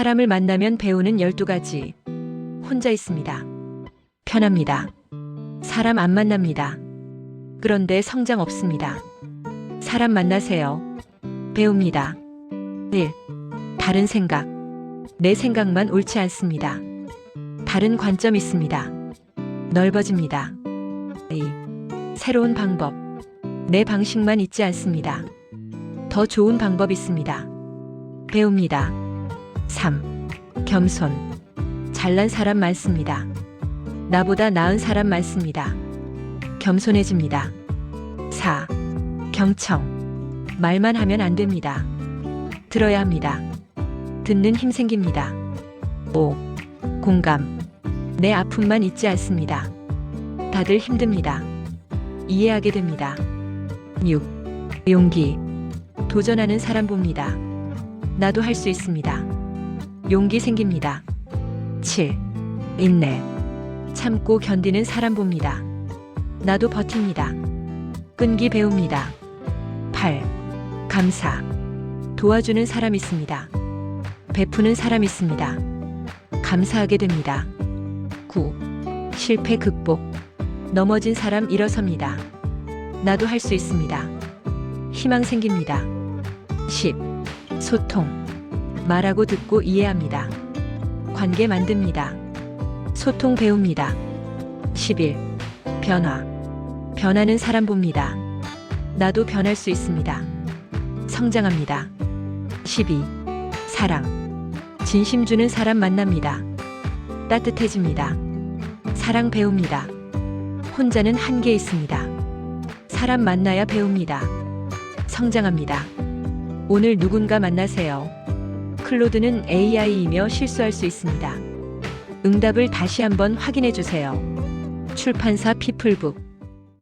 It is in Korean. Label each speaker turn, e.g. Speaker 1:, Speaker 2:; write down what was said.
Speaker 1: 사람을 만나면 배우는 12가지. 혼자 있습니다. 편합니다. 사람 안 만납니다. 그런데 성장 없습니다. 사람 만나세요. 배웁니다. 1. 다른 생각. 내 생각만 옳지 않습니다. 다른 관점 있습니다. 넓어집니다. 2. 새로운 방법. 내 방식만 있지 않습니다. 더 좋은 방법 있습니다. 배웁니다. 3. 겸손. 잘난 사람 많습니다. 나보다 나은 사람 많습니다. 겸손해집니다. 4. 경청. 말만 하면 안 됩니다. 들어야 합니다. 듣는 힘 생깁니다. 5. 공감. 내 아픔만 있지 않습니다. 다들 힘듭니다. 이해하게 됩니다. 6. 용기. 도전하는 사람 봅니다. 나도 할 수 있습니다. 용기 생깁니다. 7. 인내. 참고 견디는 사람 봅니다. 나도 버팁니다. 끈기 배웁니다. 8. 감사. 도와주는 사람 있습니다. 베푸는 사람 있습니다. 감사하게 됩니다. 9. 실패 극복. 넘어진 사람 일어섭니다. 나도 할 수 있습니다. 희망 생깁니다. 10. 소통. 말하고 듣고 이해합니다. 관계 만듭니다. 소통 배웁니다. 11. 변화. 변하는 사람 봅니다. 나도 변할 수 있습니다. 성장합니다. 12. 사랑. 진심 주는 사람 만납니다. 따뜻해집니다. 사랑 배웁니다. 혼자는 한계 있습니다. 사람 만나야 배웁니다. 성장합니다. 오늘 누군가 만나세요. 클로드는 AI이며 실수할 수 있습니다. 응답을 다시 한번 확인해 주세요. 출판사 피플북